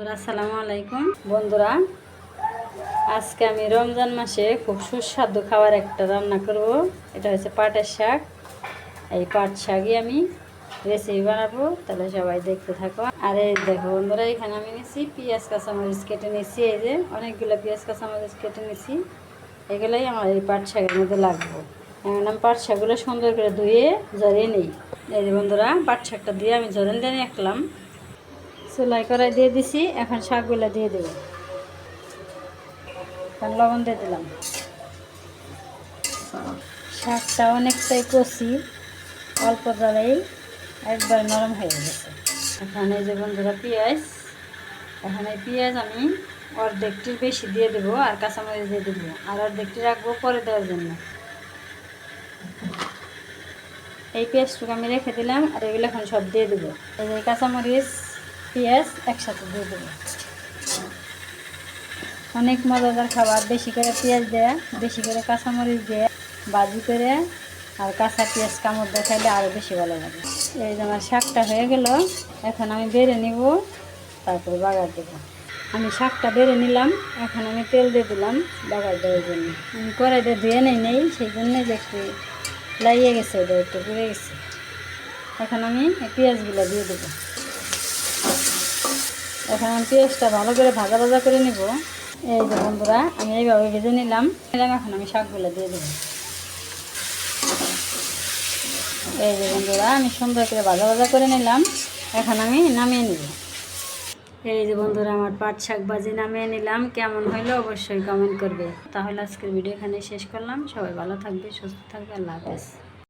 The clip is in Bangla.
বন্ধুরা, আসসালামু আলাইকুম। বন্ধুরা, আজকে আমি রমজান মাসে খুব সুস্বাদু খাবার একটা রান্না করব। এটা হচ্ছে পাটের শাক। এই পাট শাকই আমি রেসিপি বানাবো, তাহলে সবাই দেখতে থাকো। আর এই দেখো বন্ধুরা, এখানে আমি নিয়েছি পেঁয়াজ, কাঁচামরিচ কেটে নিয়েছি এই যে অনেকগুলো পেঁয়াজ, কাঁচামরিচ কেটে নিয়েছি এগুলোই আমার এই পাট শাকের মধ্যে লাগবো। এখন আমি পাট শাকগুলো সুন্দর করে ধুয়ে জড়িয়ে নিই। এই যে বন্ধুরা, পাট শাকটা দিয়ে আমি জরেন দিয়ে রাখলাম। সেলাই করাই দিয়ে দিছি, এখন শাকগুলো দিয়ে দেব। এখন লবণ দিয়ে দিলাম। শাকটা অনেকটাই কষি, অল্প জলেই একবার নরম হয়ে গেছে। এখন যে বন্ধুরা পেঁয়াজ, এখন পেঁয়াজ আমি অর্ধেকটির বেশি দিয়ে দেবো আর কাঁচামরিচ দিয়ে দেবো। আর অর্ধেকটি রাখব পরে দেওয়ার জন্য। এই পেঁয়াজটুকু আমি রেখে দিলাম আর এগুলো এখন সব দিয়ে দেবো। এই যে কাঁচামরিচ পেঁয়াজ একসাথে দিয়ে দেবো। অনেক মজাদার খাবার। বেশি করে পেঁয়াজ দেয়, বেশি করে কাঁচামরিচ দেয়া বাজি করে আর কাঁচা পেঁয়াজ কামড় দেখাইলে আরও বেশি ভালো লাগে। এই যে আমার শাকটা হয়ে গেল, এখন আমি বেড়ে নিব, তারপরে বাগার দেবো। আমি শাকটা বেড়ে নিলাম, এখন আমি তেল দিয়ে দিলাম বাগার দেওয়ার জন্য। আমি কড়াইটা ধুয়ে নেই নেই, সেই জন্যে একটু লাগিয়ে গেছে, ওটা একটু পুড়ে গেছে। এখন আমি পেঁয়াজগুলো দিয়ে দেবো। এখন আমি পেঁয়াজটা ভালো করে ভাজা ভাজা করে নিব। এই যে বন্ধুরা, আমি এইভাবে ভেজে নিলাম। নিলাম এখন আমি শাকগুলো দিয়ে দেবো। এই যে বন্ধুরা, আমি সুন্দর করে ভাজা ভাজা করে নিলাম। এখন আমি নামিয়ে নিব। এই যে বন্ধুরা, আমার পাট শাক ভাজি নামিয়ে নিলাম। কেমন হইল অবশ্যই কমেন্ট করবে। তাহলে আজকের ভিডিও এখানে শেষ করলাম। সবাই ভালো থাকবে, সুস্থ থাকবে। আল্লাহ হাফেজ।